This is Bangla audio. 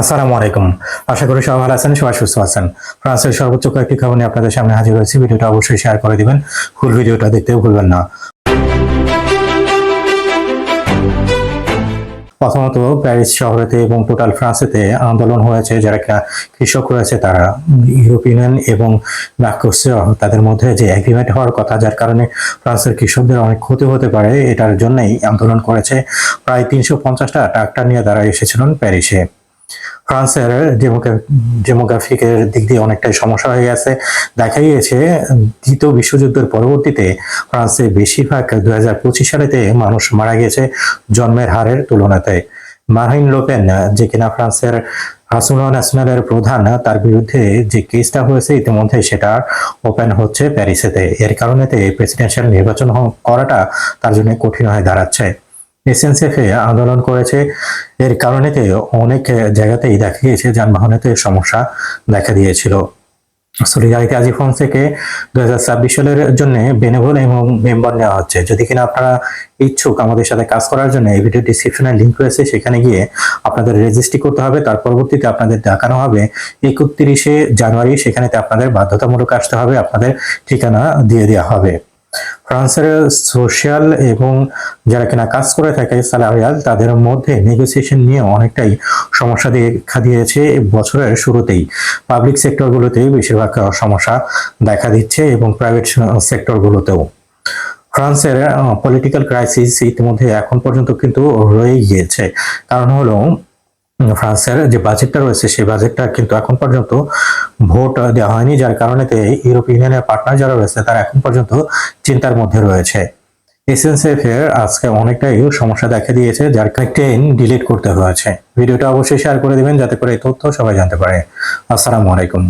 আসসালামু আলাইকুম। আশা করি সবাই ভালো আছেন, সবাই সুস্থ আছেন। ফ্রান্সের সর্বোচ্চ কয়েকটি খবর নিয়ে আপনাদের সামনে হাজির হয়েছি। ভিডিওটা অবশ্যই শেয়ার করে দিবেন। ফুল ভিডিওটা দেখতেও ভুলবেন না। প্রথমত, প্যারিস শহরেতে এবং টোটাল ফ্রান্সেতে আন্দোলন হয়েছে। যারা কৃষক রয়েছে, তারা ইউরোপিয়ান এবং তাদের মধ্যে যে এগ্রিমেন্ট হওয়ার কথা, যার কারণে ফ্রান্সের কৃষকদের অনেক ক্ষতি হতে পারে, এটার জন্যই আন্দোলন করেছে। প্রায় তিনশো পঞ্চাশটা ট্রাক্টর নিয়ে তারা এসেছিলেন প্যারিসে। ফ্রান্সের ডেমোগ্রাফিকের দিক দিয়ে অনেকটাই সমস্যা হয়ে গেছে। দেখা গিয়েছে, দ্বিতীয় বিশ্বযুদ্ধের পরবর্তীতে ফ্রান্সে বেশিরভাগ দু হাজার পঁচিশ সালেতে মানুষ মারা গেছে জন্মের হারের তুলনাতে। মারিন লোপেন যে কিনা ফ্রান্সের রাসুলা ন্যাশনালের প্রধান, তার বিরুদ্ধে যে কেসটা হয়েছে, ইতিমধ্যে সেটা ওপেন হচ্ছে প্যারিসেতে। এর কারণেতে প্রেসিডেন্সিয়াল নির্বাচন করাটা তার জন্য কঠিন হয়ে দাঁড়াচ্ছে। এসএনসিএফ আন্দোলন করেছে। এর কারণেতে অনেক জায়গাতেই দেখা গিয়েছে যানবাহনেতে সমস্যা দেখা দিয়েছিল। সলিডারিটি আজি ফ্রন্ট থেকে দু হাজার ছাব্বিশ সালের জন্য বেনেভল এবং মেম্বার নেওয়া হচ্ছে। যদি কিনা আপনারা ইচ্ছুক আমাদের সাথে কাজ করার জন্য, এই ভিডিও ডিসক্রিপশনে লিঙ্ক রয়েছে, সেখানে গিয়ে আপনাদের রেজিস্ট্রি করতে হবে। তার পরবর্তীতে আপনাদের দেখানো হবে, একত্রিশে জানুয়ারি সেখানেতে আপনাদের বাধ্যতামূলক আসতে হবে, আপনাদের ঠিকানা দিয়ে দেওয়া হবে। ফ্রান্সের সোশ্যাল এবং যারা কিনা কাজ করে থাকে স্যালারিয়াল তাদের মধ্যে নেগোসিয়েশন নিয়ে অনেকটাই সমস্যা দেখা দিয়েছে বছরের শুরুতেই। পাবলিক সেক্টরগুলোতেই বেশিরভাগ সমস্যা দেখা দিচ্ছে এবং প্রাইভেট সেক্টরগুলোতেও ফ্রান্সের পলিটিক্যাল ক্রাইসিস ইতিমধ্যে এখন পর্যন্ত কিন্তু রয়ে গিয়েছে। কারণ হলো ফ্রান্সের যে বাজেটটা রয়েছে, সেই বাজেটটা কিন্তু এখন পর্যন্ত ভোট দেওয়া হয়নি, যার কারণে ইউরোপ ইউনিয়নের পার্টনার যারা রয়েছে, তারা এখন পর্যন্ত চিন্তার মধ্যে রয়েছে। এসএনসিএফ এর আজকে অনেকটাই সমস্যা দেখা দিয়েছে, যার ডিলিট করতে হয়েছে। ভিডিওটা অবশ্যই শেয়ার করে দিবেন, যাতে করে এই তথ্য সবাই জানতে পারে। আসসালামু আলাইকুম।